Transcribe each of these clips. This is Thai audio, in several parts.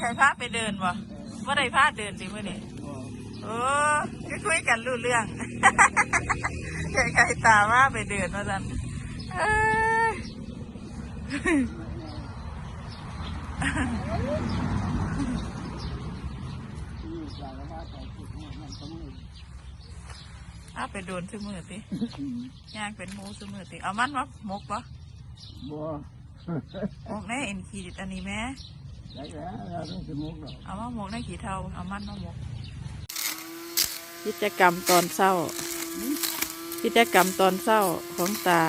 ใครพาไปเดินวะว่าได้พาเดินดิมื่อนี่โอ้ก็คุยกันรู้เรื่องใครใครตามว่าไปเดินมาสันเอ้ยเอาไปโดนซื้อมือติย่างเป็นหมูซื้อมือติเอามันวะมกวะบัวมกในเอ็นขีดอันนี้แม่ ได้แล้วเราต้องสมุกหรอกเอามาหมกในขีเทาเอามันมาหมกกิจกรรมตอนเศร้า กิจกรรมตอนเศร้าของตา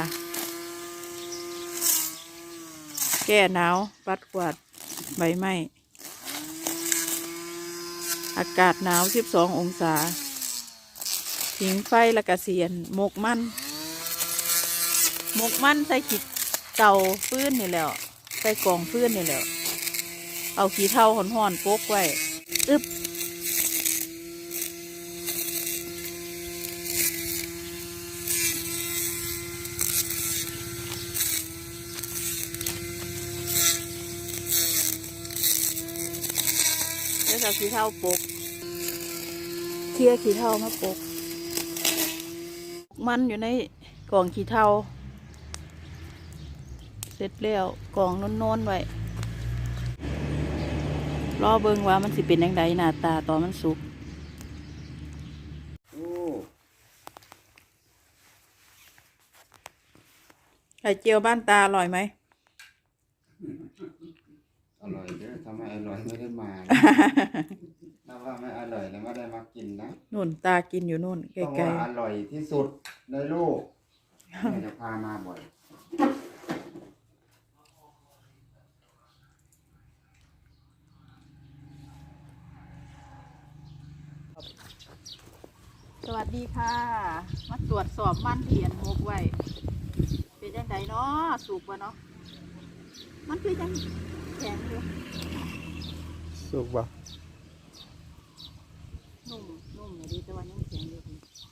แก้หนาวปัดกวาดใบไม้อากาศหนาว 12 องศาผิงไฟและกระเสียนหมกมันหมกมันใส่ขีดเตาฟื้นนี่แล้ว ใส่กล่องฟื้นนี่แล้ว เอาขี้เท่าห่อนๆโปกไว้ อึบแล้วเอาขี้เท่าโปกเคลียขี้เท่ามาโปกมันอยู่ในกล่องขี้เท่า เสร็จแล้วกล่องโน้นๆไว้ รอเบิ่งว่ามันสิเป็นยังไงหน้าตาตอนมันสุกโอ้ไข่เจียวบ้านตาอร่อยไหม อร่อยเด้อทำไมอร่อยไม่ได้มาถ้าว่าไม่อร่อยแล้วไม่ได้มากินนะ นุ่นตากินอยู่นู่นไกต้องลว่าอร่อยที่สุดในโลกแม่จะพามาบ่อย ๆ สวัสดีค่ะ มาตรวจสอบมันเทียนหมกไว้ เป็นยังไงเนาะสุกวะเนาะ มันคือยังแข็งอยู่สุกบ่นุ่มนุ่มอยู่ดีแต่ว่ายังแข็งอยู่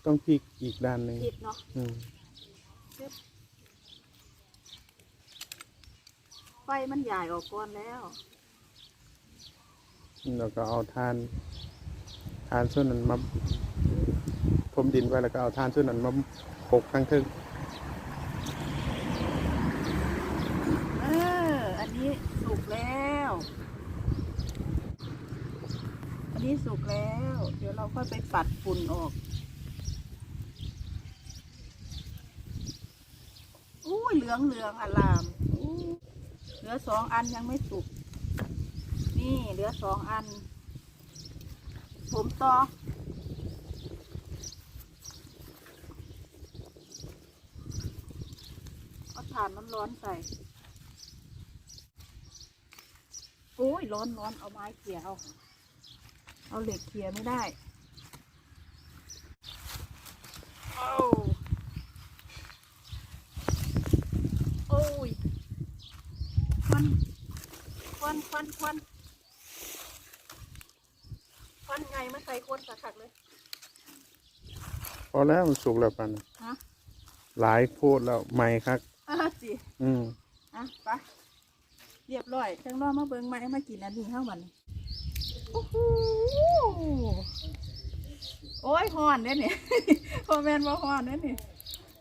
ต้องพลิกอีกด้านหนึ่งคิดเนาะอืมไฟมันใหญ่ออกก่อนแล้ว แล้วก็เอาทานทานส่วนนั้นมาพร มดินไว้แล้วก็เอาทานส่วนนั้นมาปกข้งทึ่งเอออันนี้สุกแล้ว อันนี้สุกแล้ว เดี๋ยวเราค่อยไปปัดฝุ่นออกอุ้ยเหลืองเหลืองอลามเหลือสองอันยังไม่สุก นี่เหลือสองอัน ผมต่อ เอา ถ่านน้ำร้อนใส่โอ้ยร้อนร้อนเอาไม้เขี่ยเอาเอาเหล็กเขี่ยไม่ได้เอาโอ้ยควันควันควันควันควันไงมาใส่คนสักๆเลยพอแล้วมันสุกแล้วปันน่ะฮะ หลายโพดแล้วไหม่ครับ อะสิอืมอะไปเรียบร้อยจังรอมาเบิ่งไม้มากินอันนี้เข้ามันโอ้โหโอ้ยหอนเด้เนี่ย พอแมนว่าหอนเด้เนี่ย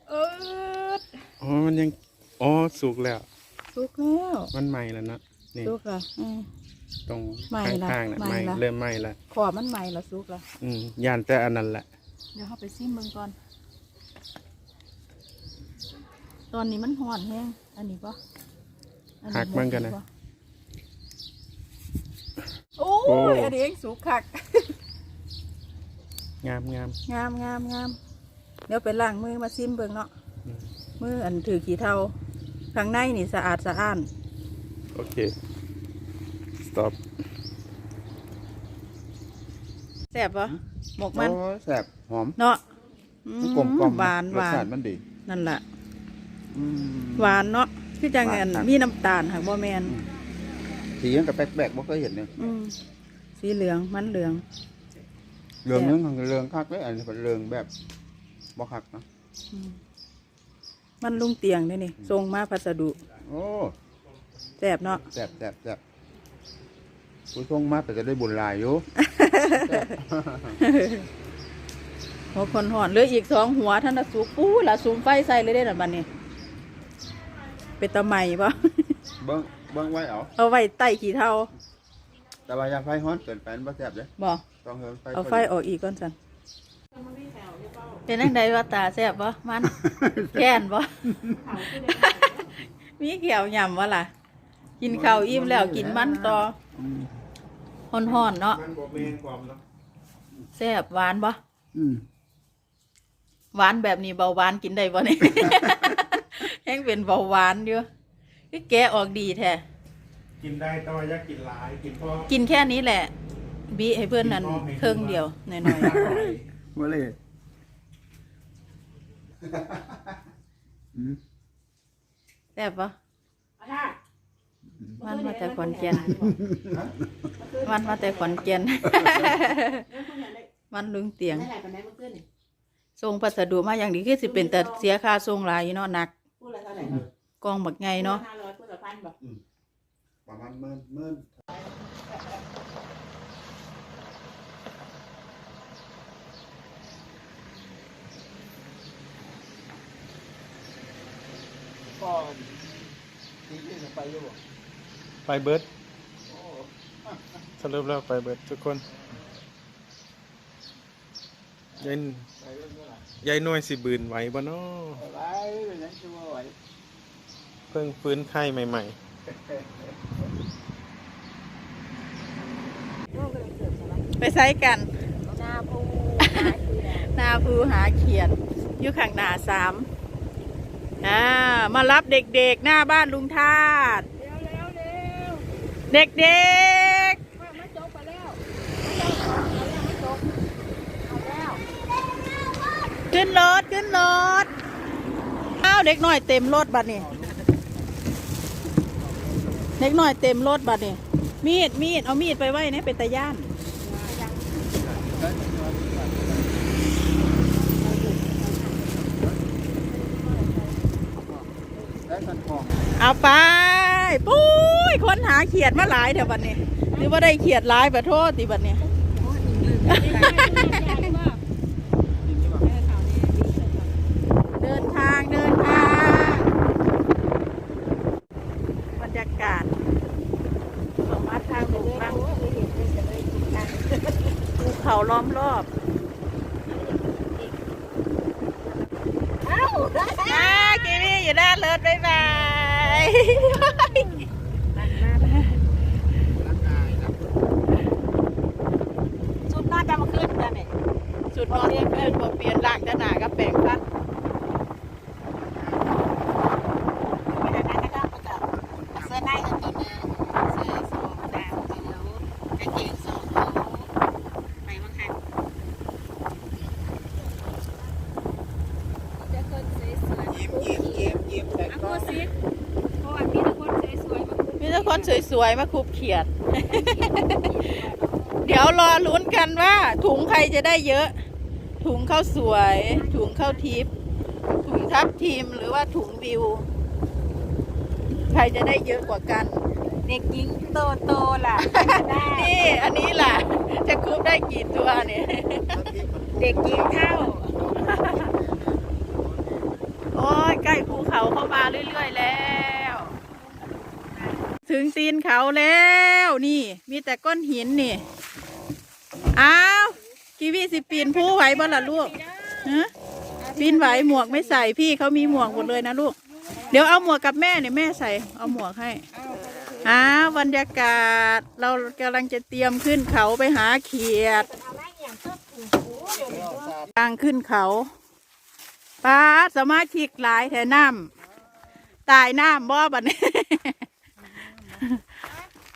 เอออ๋อมันยังอ๋อสุกแล้ว สุกแล้วมันไหม่แล้วนะนี่สุกละอืม ตรงไหม้ละข้างๆน่ะไหม้ไหม่ละ เริ่มไหม่แล้วขอมันใหม่ละสุกละอืมย่านแต่อันนั้นแหละ เดี๋ยวเข้าไปซิมเบิ่งก่อน ตอนนี้มันหอนแห้งอันนี้ปะอัหักมันกันนะบ่โอ้ยอันนี้เองสุกคัก งามงามงามงามงามเดี๋ยวไปล้างมือมาซิมเบิ่งเนาะอืมมืออันถือขี้เทาข้างในนี่สะอาดสะอ้าน โอเค stop แซ่บปะหมกมันโอ้แสบหอมเนาะอืมันกลมกล่อมหวานรหสวาชานติมันดี นั่นแหละอืม หวานเนาะคือจังเงินหวานครับมีน้ำตาลหักบ่แมนสียังกับแปลกๆบ่เคยเห็นเนี่ยอืมสีเหลืองมันเหลืองเรืองนึงเรืองคักเลยอันนี้เป็นเรืองแบบบ่คักนะอืมมันลุงเตียงนี่นี่ส่งมาพัสดุโอ้แซ่บเนาะแซ่บแซ่บแซ่บผู้ชงมาแต่จะได้บุญหลายอยู่หัวคนหอนเหลืออีกสองหัวท่านน่ะสูบปู้ละสูมไฟใส่เลยได้หน่ะบัดนี้ เป็นตะไมปะเบิ้งเบิ้งไว้เอาเอาไว้ใต้ขี้เท่าแต่ว่าอย่าไฟฮ้อนเกินไปมันบ่แซ่บเด้บ่ต้องเฮิงไฟเอาไฟออกอีกก่อนสันเป็นนังใดว่าตาแซ่บบ่มันแก่นบ่มีเขียวยำวะล่ะ กินข้าวอิ่มแล้วกินมันต่ออืมห่อนๆเนาะมันบ่แม่นความเนาะแซ่บหวานบ่อืมหวานแบบนี้เบาหวานกินได้บ่นี่ แห้งเป็นเบาหวานอยู่คือแกะออกดีแท้กินได้แต่ว่าอย่ากินหลายกินพอกินแค่นี้แหละ บีให้เพื่อนนั่นเครื่องเดียวหน่อยบ่เลยอืมๆแซ่บปะมันมาแต่ขอนแก่นมันมาแต่ขอนแก่นมันลุงเตียงได้หลายปันไดเมื่อคืนนี่ส่งพัสดุมาอย่างดีคือสิเป็นแต่เสียค่าส่งหลายอยู่เนาะหนัก พูดละเท่าไหร่ครับกองบักไงเนาะห้าร้อยพูดละพันบอกประมาณหมื่นหมื่นก็ไปเบิร์ดสรุปแล้วไปเบิร์ดทุกคนยา ยยายหน่วยสิบืนไหวบ่เนาะไรเป็นหยังคือบ่ไหวเพิ่งฟื้นไข้ใหม่ไปใช้กันหน้าพูหนาภูหาเขียดอยู่ข้างหน้าสามอ่ามารับเด็กๆหน้าบ้านลุงทาดเร็วเร็วเร็วเด็กมามาจบไปแล้วมาจบเอาแล้วมาจบเอาแล้ว ๆ ขึ้นรถขึ้นรถอ้าวเด็กน้อยเต็มรถบัดนี้เด็กน้อยเต็มรถบัดนี้มีดมีดเอามีดไปไว้เนี่ยเป็นตะย่านเอาไปปุ้ยคนหาเขียดมาหลายเดี๋ยวบัดนี้หรือว่าได้เขียดหลายประโทษตีบัดนี้ เดินทางเดินทางบรรยากาศสมาทางลุงนั่งภูเขาล้อมรอบอ่ากีวีอยู่ด้านเลิศบ๊ายบาย ชุดน่าจะมาขึ้นกันเนี่ย สุดนอนเพื่อนบ่เปลี่ยนร่างจะหนากับแปลงฟัน ไม่ได้นะครับประกาศเสื้อในตัวนึงเสื้อสองดาวเขียวกางเกงสองไปบ้างคะจะคนสวยๆ ยิ้มยิ้มยิ้มยิ้มใส่ อะ กล้ พู อง ดสิเพราะว่ามีแต่คนสวยๆมา คุยมีแต่คนสวยๆ มาคุบเขียด เดี๋ยวรอลุ้นกันว่า ถุงใครจะได้เยอะ ถุงข้าวสวย ถุงข้าวทิพย์ถุงทับทีมหรือว่าถุงวิว ใครจะได้เยอะกว่ากัน เด็กหญิงโตโตๆล่ะได้นี่อันนี้ล่ะ จะคุบได้กี่ตัวเนี่ย เด็กหญิงเท่า โอ้ยใกล้ภูเขาเข้ามาเรื่อย ๆ แล้ว ถึงตีนเขาแล้วนี่ มีแต่ก้อนหินนี่ อ้าวกีวีสิปีนผู้ไหวบ่ล่ะลูกฮะปีนไหวหมวกไม่ใส่พี่เขามีหมวกหมดเลยนะลูก เดี๋ยวเอาหมวกกับแม่เนี่ยแม่ใส่ เอาหมวกให้อ้าวบรรยากาศเรากำลังจะเตรียมขึ้นเขาไปหาเขียดทางขึ้นเขาป้าสมาชิกหลายแถน้ำตายน้ำบ่บัดนี้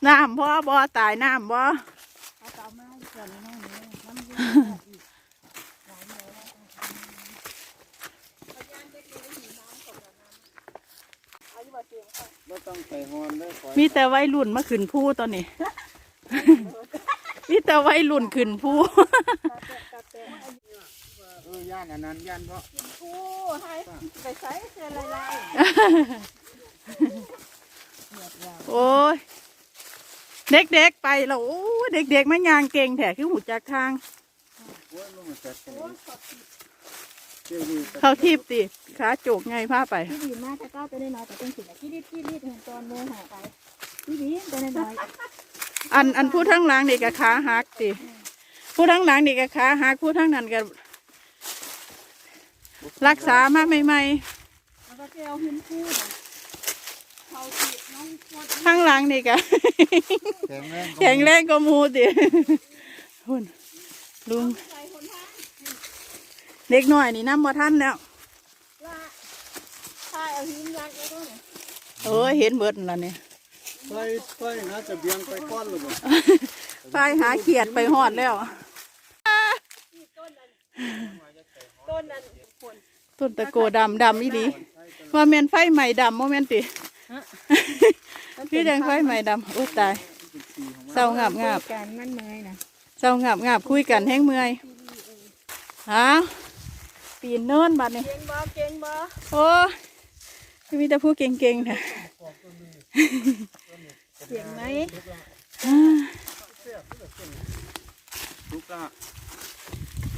น้ำพ่อบ่ตายน้ำบ่บ่ต้องใส่ฮอนเด้อขอมีแต่วัยรุ่นมาขึ้นผู้ตอนนี้ มีแต่วัยรุ่นขึ้นผู้ เออย่านอันนั้นย่านเพราะ ผู้ให้ไปใส่เสื้อลายลาย โอ้ยเด็กๆไปแล้วโอ้ยเด็กๆมันยางเก่งแถคือหูจักทางโอ้ยลงมาจัดกันนี่เจ้าดีเข้าทิพย์ติขาโจกไงพาไปที่ดีมากถ้าก้าวตัวน้อยๆแต่เป็นสิ่งที่รีบที่รีบเห็นตอนโมหาไปที่ดีตัวน้อยอันอันผู้ทั้งหลังนี่ก็ขาหักติผู้ทั้งหลังนี่ก็ขาหักผู้ทั้งนั้นก็รักษามาใหม่ๆแล้วก็เจลหินคู่เขา ฉีดน้องปวดๆข้างหลังนี่ก็แข็งแรงแข็งแรงก็มูติหุ่นลุงใส่คนทางเด็กหน่อยนี่น้ำบ่ทันแล้วละถ้าเอาหินยัดแล้วก็เนี่ยเออเห็นเบิดนั่นล่ะเนี่ยไปไปนะจะเบียงไปก้อนหรือเปล่าไปหาเขียดไปหอดแล้วต้นนั้นผลต้นตะโกดำดำอีหลีว่าแม่นไฟใหม่ดำโมแม่นติ พี่แดงไฟใหม่ดำโอ้ตายเศร้างับงับการมันเมยนะเศร้างับงับคุยกันแห้งเมื่อยฮะปีนเนินบัดนี่เก่งบ่เก่งบ่โอ้ยมีแต่ผู้เก่งๆนะเสียงไหมทุกละ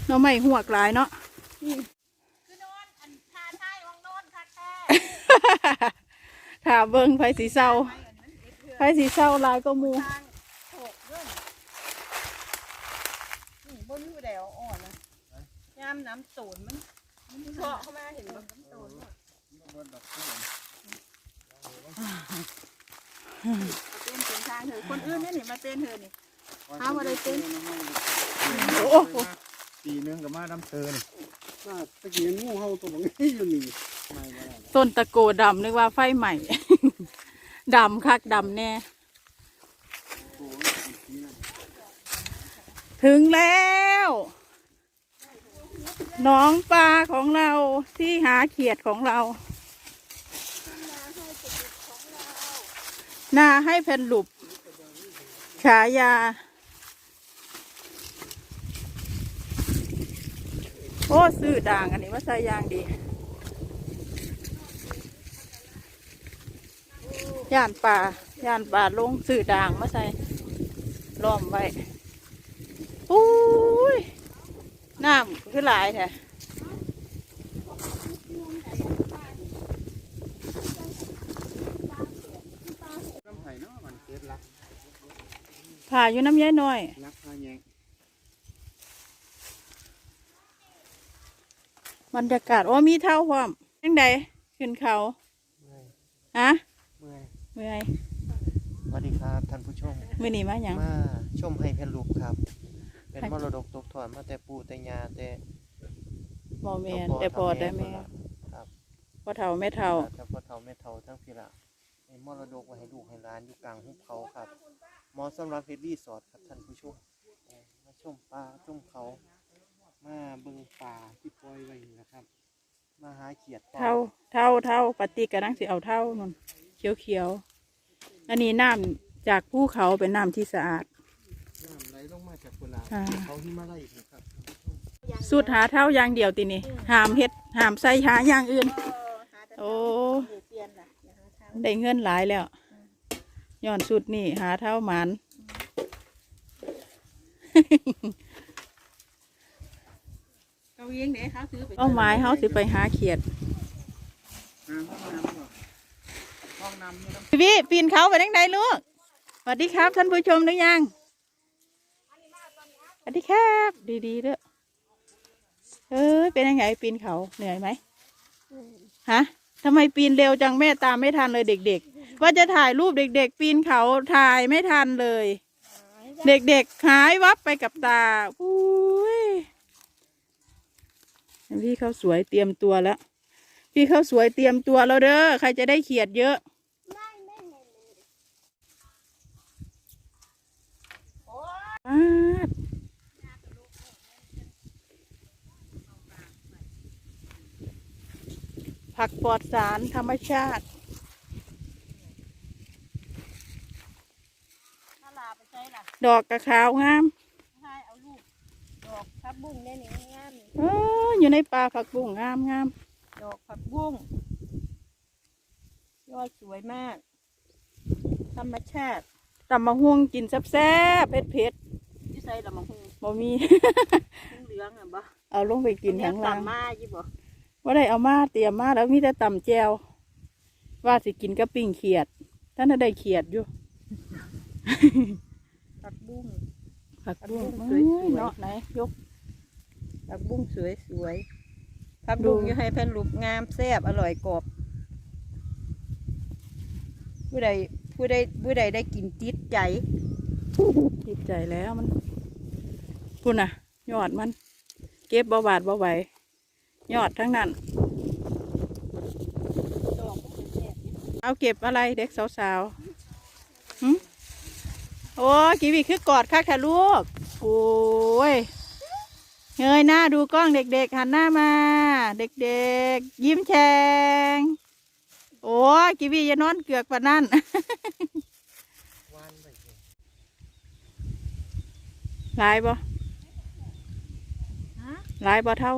เนาะไม่หวกหลายเนาะคือโนอนอันทาท้ายวังโนอนคักแท้ ถามเบิ่งไฟสีเศร้าไฟสีเศร้าหลายก็มูทางโถกเรื่องนี่บนอยู่แดวอ่อนนะยามน้ำตูนมันมันเฉาะเข้ามาเห็นมันน้ำตูนเนี่ยเป็นเป็นทางเถอะคนอื่นเนี่ยนี่มาเป็นเถอะนี่เอามาเลยเต้นโอ้โหปีนึงกับมาดำเตอนี่มาตะกี้งูเห่าตัวนี้อยู่นี่ไม่มาแล้ว ต้นตะโกดำนึกว่าไฟใหม่ ดำคักดำแน่ ถึงแล้ว น้องปลาของเราที่หาเขียดของเรา นาให้แผ่นหลุบ ฉายา โอ้ซื้อด่างอันนี้ว่าใส่ยางดี ย่านป่าย่านป่าลงซื้อด่างมาใส่ล้อมไว้อุ้ยน้ำคือหลายแท้ผ่าอยู่น้ำย้ายน้อยรักพาแยงบรรยากาศโอ้มีเท่าพร้อมยังไดขึ้นเขาฮะ เมื่อยเมื่อยสวัสดีครับท่านผู้ชม มื่อนี้มาหยังมาชมให้เพนรูปครับ เป็นมรดกตกทอดมาแต่ปู่แต่ย่าแต่บอแมนแต่พอได้แม่ครับพ่อเท่าแม่เท่าแต่พ่อเฒ่าแม่เฒ่าทั้งพี่ละเป็นมรดกไว้ให้ลูกให้หลานอยู่กลางหุบเขาครับเหมาะสำหรับเฮดรีสอร์ทครับท่านผู้ชมเอ่อมาชมป่าชมเขา มาเบิ่งป่าที่ปล่อยไว้นี่นะครับ มาหาเขียดป่เท่าเท่าเท่าปฏิกระนังสิเอาเท่านั่น เขียวเขียวๆ อันนี้น้ำจากภูเขาเป็นน้ำที่สะอาด น้ำไหลลงมาจากกุหลาบอ่าเขาหิมาไล่อีกครับสูตรหาเท่าอย่างเดียวตีนี่หามเฮ็ดหามใส่หาอย่างอื่น โอ้เปลี่ยนล่ะอย่าหาทางได้เงินหลายแล้วย้อนสุดนี่หาเท่าหมันเกาเองเด้เขาซื้อไปเอาไม้เฮาสิไปหาเขียด น้ำห้องน้ำ พี่พี่ปีนเขาไปทางใดลูกสวัสดีครับ ท่านผู้ชมหรือยังสวัสดีครับ ดีๆเด้อเออเป็นยังไงปีนเขาเหนื่อยไหมฮะทำไมปีนเร็วจังแม่ตามไม่ทันเลยเด็ก ๆ ว่าจะถ่ายรูปเด็ก ๆ ปีนเขาถ่ายไม่ทันเลย เด็กๆหายวับไปกับตาอุ้ยพี่เขาสวยเตรียมตัวแล้ว พี่เขาสวยเตรียมตัวแล้วเด้อใครจะได้เขียดเยอะ ป๊าดผักปลอดสารธรรมชาติถ้าลาไปใช้ล่ะดอกกระขาวงามให้เอาลูก ดอกพับบุ้งได้นี่งามนี่เอออยู่ในป่าผักบุ้งงามงามดอกผักบุ้งยอดสวยมาก ธรรมชาติ ตำมะฮวงกินแซ่บๆเผ็ดเผ็ดที่ใส่ละมังหุงๆบ่มี เหลืองอะบ่เอาลงไปกินข้างล่างมายี่บ่ว่าได้เอามาเตรียมมาแล้วมีแต่ตำแจวว่าสิกินกับปิ้งเขียดท่านน่ะได้เขียดอยู่ผักบุ้งผักบุ้งผักบุ้งสวยๆเนาะไหนยกผักบุ้งสวยสวยผักบุ้งดูอยู่ให้เพิ่นรูปงามแซ่บอร่อยกรอบผู้ใด ผู้ใดผู้ใดได้กินติดใจจิตใจแล้วมันพุ่นน่ะ ยอดมัน เก็บบ่บาดบ่ไหวยอดทั้งนั้น เอาเก็บอะไรเด็กสาวๆหึโอ้กีวีคือกอดคักค่ะลูก โอ้ยเงยหน้าดูกล้องเด็กๆ หันหน้ามา เด็กๆ ยิ้มแฉ่ง โอ้ยกีวีอย่านอนเกือกปานนั่นวานไปเลยหลายบ่หลายบ่เท่า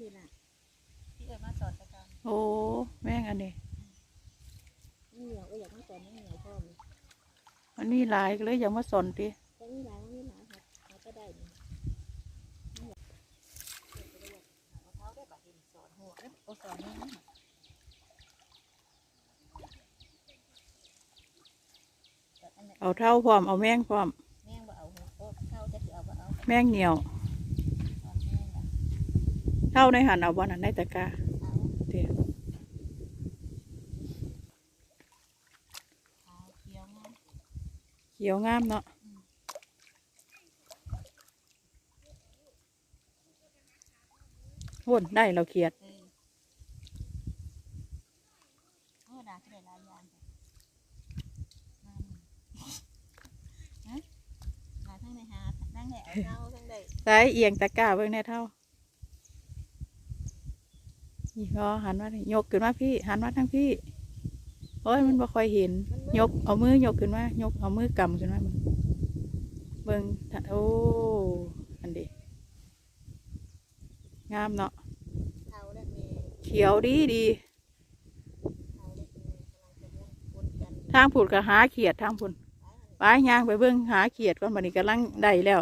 นี่แหละที่เอิ้นมาสอนตะการโอ้แม่งอันนี้นี่เหนียวก็อยากมาสอนนี่เหนียวพ่อมีอันนี้หลายก็เลยอย่ามาสนติ แต่นี่หลายนี่หลายครับเขาก็ได้นี่เขาได้บัดเห็นสอนหัวเอ้ย โอ้สอนนี่นะเอาเท่าพร้อม เอาแม่งพร้อม แม่งบ่เอาหัวโอ้เข้าจะสิเอาบ่เอาแม่งเหนียวสอนแม่งอะเท่าในหันเอาบ่นั่นในตะกร้าเอาเดี๋ยวเอาเคี้ยวงามเขียวงามเนาะหุ่นได้เราเขียด เออโอ้ดาจะได้หลายอย่างจ้ะนั่นฮะหาทั้งในหาทั้งในเอาเข้าทั้งใด ใส่ เอียงตะกร้าเบิ่งแน่เท่านี่ก็หันมายกขึ้นมาพี่ หันมาทางพี่โอ้ยมันบ่ค่อยเห็น ยกเอามือยกขึ้นมายกเอามือกำขึ้นมาเบิ่งเบิ่งโอ้อันเดีงามเนาะเขียวดีดีทางจะมุ่งบนกันทางผุดก็หาเขียดทางผุนไปย่างไปเบิ่งหาเขียดก่อนบัดนี้กำลังได้แล้ว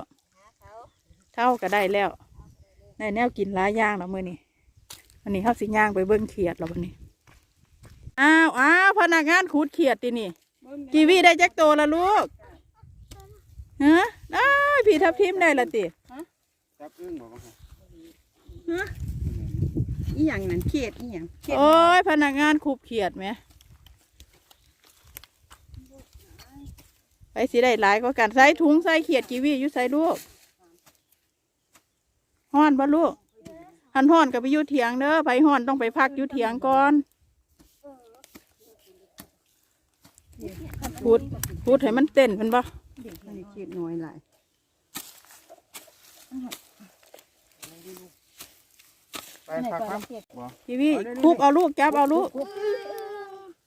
เท่าก็ได้แล้วได้แนวกินหลายอย่างแล้วมื้อนี้อันนี้เขาสิย่างไปเบิ่งเขียดแล้ววันนี้อ้าวอ้าวพนักงานขูดเขียดตินี่กีวีได้จักโตละลูกฮะอ้าวพี่ทับทิมได้ละติจับอึ้งบอกว่าอีหยังนั่นเขียดอีหยังเขียดโอ้ยพนักงานขูดเขียดไหมไปสิได้หลายก็กันใส่ถุงใส่เขียดกีวีอยู่ใส่ลูก ห้อนบ่ลูกหันห้อนกับไปอยู่เถียงเด้อไปห้อนต้องไปพักอยู่เถียงก่อนพูดพูดให้มันเต้นมันบ่เขียดน้อยหลายไปพักครับกีวีคุบเอาลูกจับเอาลูก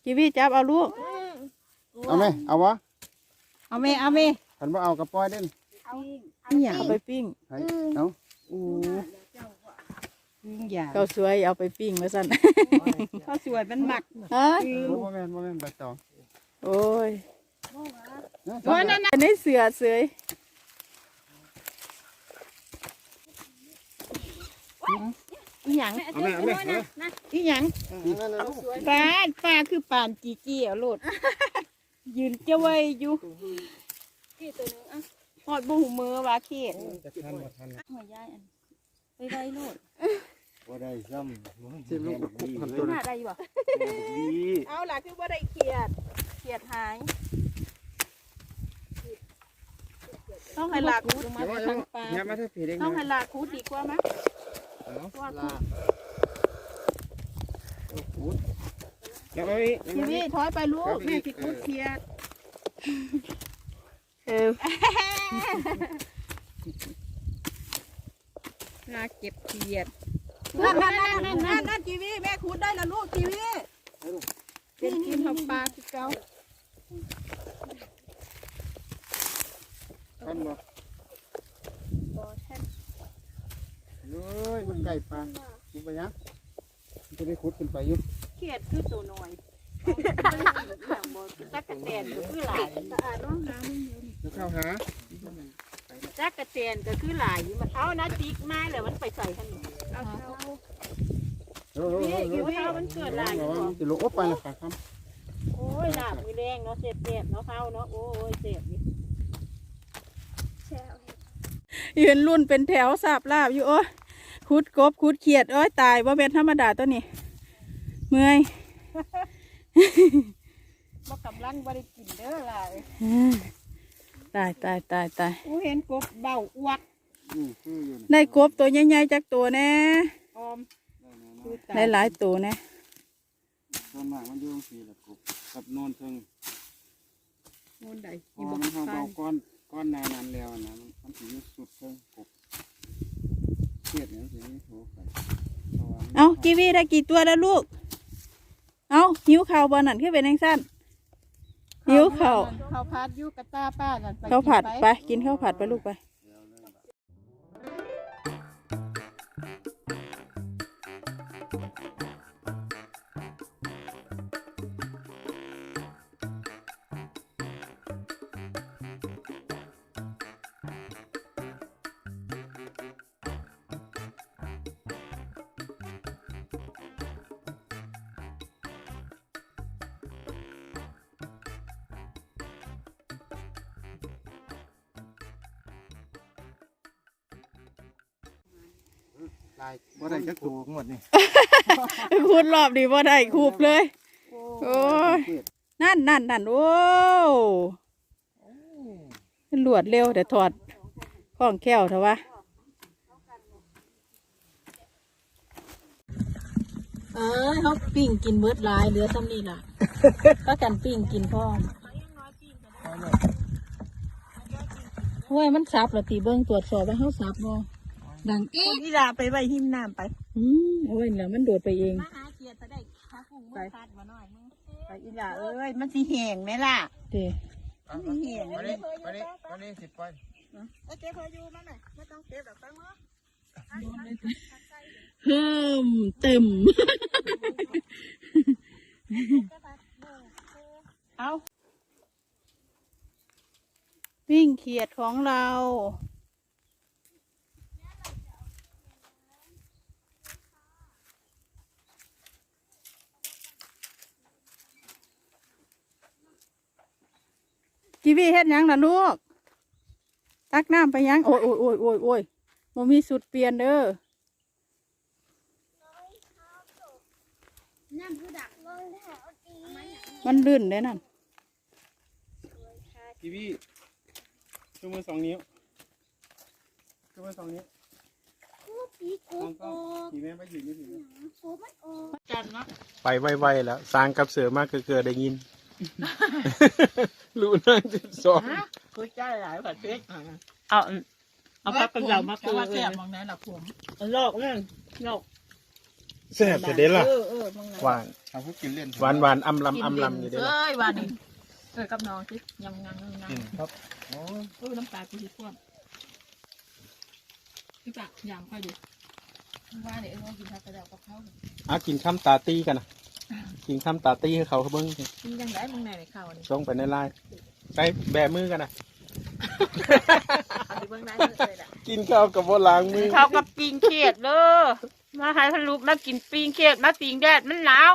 กีวีจับเอาลูก เอาไหมเอาวะเอาเมเอาเมขันว่าเอากระป้อยเด่นอีหยังเอาไปปิ้งให้เอา โอ้ยิงหยาเขาสวยเอาไปปิ้งมาสั่นเขาสวยเป็นหมักฮะโมเมนโมเมนใบตองโอ้ยเนี่ยโอ้ยนั่นน่ะอันนี้เสือเสยอีหยังเอาไหมเอาไหมเอาไหมอีหยังนั่นน่ะปลาปลาคือปานจีจี้เอาโลดยืนเจ้าไว้อยู่ขี้ตัวนึงอะ หอดบุหูมือว่าเขียดจะทันบ่ทันหัวยายอันไปไว้โลดบ่ได้ซ้ำสิลูกคุกหันหตัวน้าได้บ่ดีเอาล่ะคือว่าได้เขียดเขียดหายต้องให้ลาคูดลงมาไปทางปลาเนี่ยมาถ้าผีเด้งต้องให้ลาคูดดีกว่าไหมเอาว่าลาเอาคูดเดี๋ยวไปอีกทีวีถอยไปลูกแม่ที่คูดเขียดเออ ลาเก็บเขียดนั่นนั่นนั่นนั่นนั่นนั่นทีวีแม่คูดได้ละลูกทีวีเป็นกินทำปลาคือเก่าท่านบ่านเฮ้ยมันไก่ปลาดูไปยังจะได้คุดขึ้นไปยุ่เครียดคือตัวหน้อยจักกะแตนก็คือหลายสะอาดร้องน้ำเยอะ จะเข้าหาจักกะแตนก็คือหลายอยู่มันเอานะติ๊กไม้เลยมันไปใส่ขนมเอาโอ้โหพี่กินข้าวมันเกิดหลายอยู่บ่จะลงโอ้ไปแล้วครับโอ้ยหลาบมือแดงเนาะเจ็บเจ็บเนาะเข้าเนาะโอ้ยเจ็บนี่ยืนรุ่นเป็นแถวสาบลาบอยู่โอ้ยคุดกบคุดเขียดโอ้ยตายว่าเป็นธรรมดาตัวนี้เมื่อยบ่กำลังบ่ได้กินเด้อหลาย อืม ตายตายตายตายอู้เห็นกบเบาอวกอืมคืออยู่ได้กบตัวใหญ่ๆจากตัวแน่ออมได้หลายตัวแน่ส่วนมากมันอยู่สี่ละกบกับโนนเทิงมูนใดพอมันเอาเบาก้อนก้อนนานานแล้วนะมันมันสิอยู่สุดเทิงกบเครียดเนี่ยมันสิมีโถไปพระว่มันเอากีวีได้กี่ตัวแล้วลูก เอาหิวข่าวบอนั่นขึ้นเป็นยังสั้น หิวข่าวข้าวผัดอยู่กับตาป้านั่นไปข้าวผัดกินไปกินข้าวผัดไปลูกไป บ่ได้จักตัวงวดนี่คูดรอบดีบ่ได้คูบเลย โอ้ยเครียดนั่นนั่นนั่นโอ้หลวดเร็วเดี๋ยวถอดข้องแก้วเถอะวะเออเขาปิ้งกินเบิดหลายเหลือซ้ำนี่ล่ะก็กันปิ้งกินพร้อมห้วยมันซับแล้วตีเบิ้งตรวจสอบว่าเขาซับบ่ดังเอ๊ะนี่ลาไปไว้หิมน้ำไป อืมโอ้ยแล้วมันโดดไปเอง มาหาเกียรจะได้ขากุ้งมาพัดมาหน่อยมึงไปอีหล่าเอ้ย มันสิแห้งไหมล่ะ เด้มันสิแห้งมาเลนี่ยมานี่มานี่สิไปเอ้ยเก็บพออยู่มาหน่อยไม่ต้องเก็บแบบตั้งเนาะเพิ่มเต็ม เอาวิ่งเขียดของเรา กีวีเฮ็ดหยังล่ะลูก ตักน้ำไปหยัง โอ้ยโอ้ยโอ้ยโอ้ยโอ้ยมมีสุดเปลี่ยนเด้อน้ำคือดักลงแถวตีมันลื่นเด้นั่นกีวีชูมือสองนิ้วชูมือสองนิ้วปีกูมองกล้องขี่แม่ไปยืนไม่ถึงกูมันโอ้จันเนาะไปไวๆแล้วสร้างกับเสือมากเกิดได้ยิน รู้นั่งจุดสองกูจ่ายหลายผัดเพชรเอาเอาพักกันเรามาตัวเลยมองไหนล่ะผมลอกนั่นลอกแซ่บจะเด็ดล่ะเออเออมองไหนหวานเอาพวกกินเล่นหวานหวานอำลำอำลำอยู่เด้อเอ้ยวันนี้เออกับน้องสิยำงังงังกินครับโอ้เออน้ำตากูสิท่วมพี่ปะยำค่อยดูว่าเดี๋ยวเออกินข้าวกระเดากับเขาอะกินข้ามตาตี้กันนะ กินข้ามตาตี้ให้เขาเขาเบิ้งกินยังไงมึงไหนในข้าวนี่ส่งไปในไลน์ไปแบมือกันนะเอาไปเบิ่งได้เลยล่ะกินข้าวกับว่าล้างมือเขากับปิงเขียดเด้อมาให้พันลูกมากินปิงเขียดมาปิงแดดมันหนาว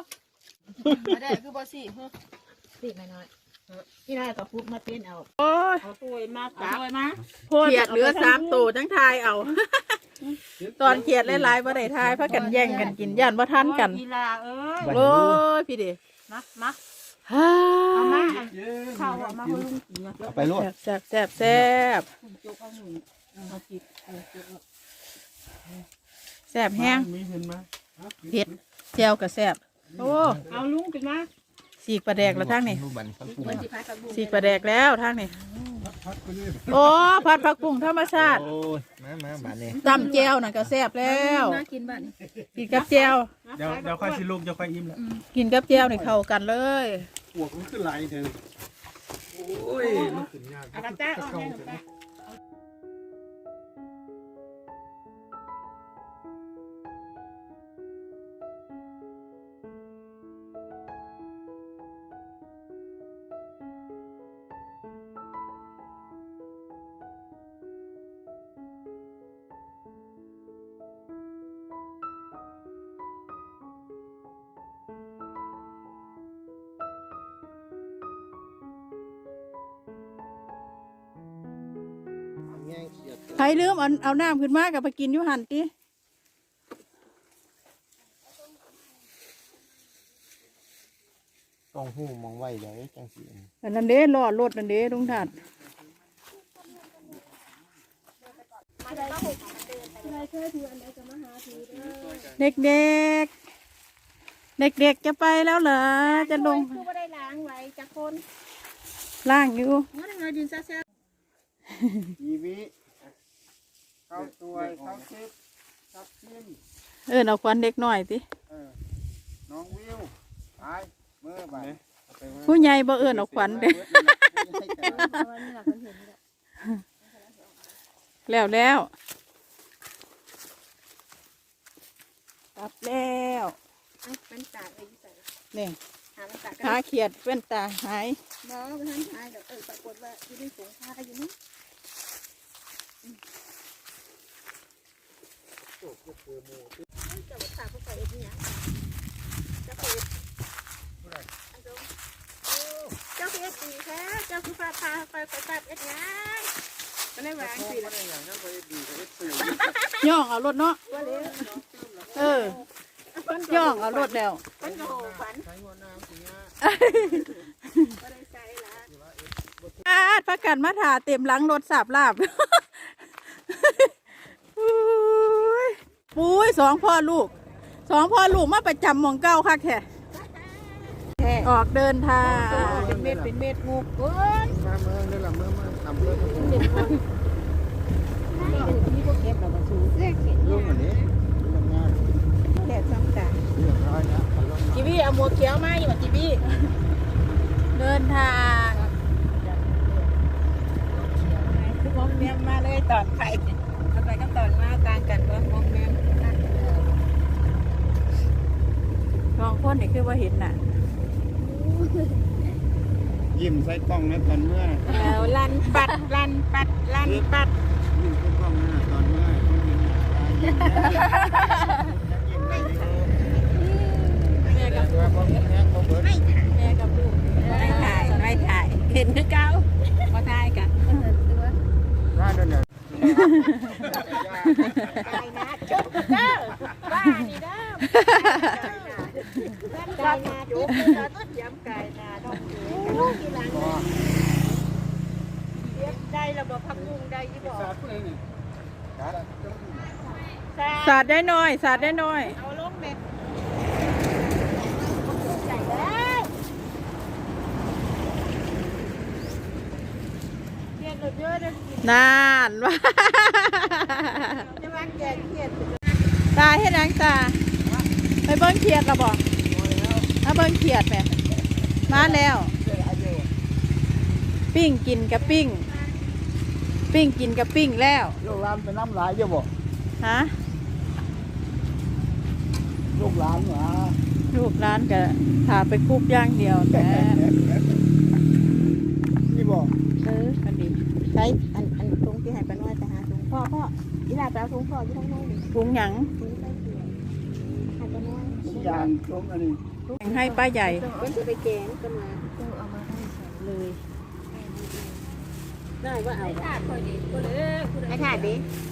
มาได้คือบ่สิเฮ้อสิน้อยๆนี่นายก็พุดมาเป็นเอาโอ้ยเอาถ้วยมาเอาตักด้วยมาเขียดเหลือสามตัวทั้งทายเอา ตอนเขียดหลายๆบ่ได้ทายเพราะกันแย่งกันกินย่านบ่ทันกันโอ้ยกีฬาเอ้ยโอ้ยพี่เด็มามาฮ่าเอามาเย็นข้าวเอามาให้ลุงกินนะเอาไปรวดแซ่บแซ่บแซ่บจุกเอาหนึ่งเอาจิบเอาจุกเอาแซ่บแห้งมีเห็นไหมเผ็ดเจียวกับแซ่บโอ้เอาลุงขึ้นมาสีกปลาแดกแล้วทั้งนี่รูบันครับสีกปลาแดกแล้วทั้งนี่ โอ้ผัดผักบุ้งธรรมชาติโอ้ยมามาบานนี้ตำเจียวน่ะก็แซ่บแล้วกินบ้านกินกับเจียวเดี๋ยวเดี๋ยวค่อยสิลูกเดี๋ยวค่อยอิ่มแล้วกินกับเจียวนี่เข้ากันเลยปวกมันขึ้นไหลเถอะโอ้ยมันขึ้นยากเอากระแตะเอาให้กระแต ลืมเอาเอาน้ำขึ้นมากับไปกินอยู่หันติต้องหูมองไว้เลยจังสีอันนั้นเด้รอดรถนั่นเด้ลุงถัดเด็กเด็กเด็กเด็กๆจะไปแล้วเหรอ จะลงคือบ่ได้ล้างไว้จักคนล่างอยู่งั้นเราดินซะซะชีวิ เข้าตัวเข้าซิปซับซิมเออเอาควันเด็กหน่อยติเออน้องวิวไปเมื่อไปผู้ใหญ่บ่เอิ้นเอาควันเด้แล้วแล้วกลับแล้วมันตากไปใส่นี่หามันตากหาเขียดเว้นตาหายน้องไปทางท้ายเดี๋ยวเออปรากฏว่าอยู่ในสงคราอยู่นี่ เจ้าตาเขาใส่เอ็ดนี่นะเจ้าเอ็ดอันตรงเจ้าเอ็ดดีแท้เจ้าคือพาพาไปไปตัดเอ็ดงานมันได้วางสิแล้วอย่อย่องเอารถเนาะเออย่องเอารถแล้วมันโหฝันอาดประกันมาถาเต็มหลังรถสาบลาบ ปุ้ย ปุ้ยสองพ่อลูก สองพ่อลูกมาประจำหมองเก้าค่ะแค่ออกเดินทางเป็นเม็ดเป็นเม็ดงูเอ้ยมาเมืองนี่แหละเมืองมาทำเรื่องเด็กคนนี่พวกเก็บเราก็สูงเล็กเห็นเรื่องอันนี้ทำงานแดดซ้ำตาเรียบร้อยแล้วขันรถมาจีบี้เอาหมวกเขียวมาอยู่ว่าจีบี้เดินทางคือมองแมมมาเลยตอนไป เอาไปก็ตอนมาต่างกันว่ามองแมมสองคนนี่คือว่าเห็นน่ะยิ้มใส่กล้องนะตอนเมื่อแล้วลันปัดลันปัดลันปัดยิ้มใส่กล้องนะตอนเมื่อยิ้มยิ้มยิ้มไม่ถูกแม่กับตัวพอแห้งพอเบิร์ดแม่กับลูกไม่ถ่ายไม่ถ่ายเห็นคือเก่าพอถ่ายกันร้านนั่น แหละตายนะจุ๊บเด้อบ้านี่เด้อตายนะจุ๊บเด้อต้นยำไก่นาดอกลูกกี่หลังเรียบได้ระบบพักมุงได้ยี่บอกสาดผู้ใดนี่ครับสาดได้น้อยสาดได้น้อยเอาลงเม็ดใส่แล้วเขียนเยอะๆ นะกินนานว่าจะมาแกงเขียนตาเฮ็ดหยังตา ไปเบิ้งเขียดและบ่มาเบิ้งเขียดแหมมาแล้ว ปิ้งกินกับปิ้ง ปิ้งกินกับปิ้งแล้วลูกหลานเป็นน้ำลายเยอะบ่ฮะลูกหลานหรอลูกร้านก็ถาไปคุกอย่างเดียวแหละนี่บ่เออกันดีใช้าไปเอาถุงพ่อที่ท้องน้องนี่ถุงหยังถุงใส่เกลือให้ปน้อยยางตรงอันนี้ให้ป้าใหญ่เป็นที่ไปแกงกันมาเอามาให้เลยได้ว่าเอาถาดพอดีกูเลยไอ้ถาดดิอาหารรัด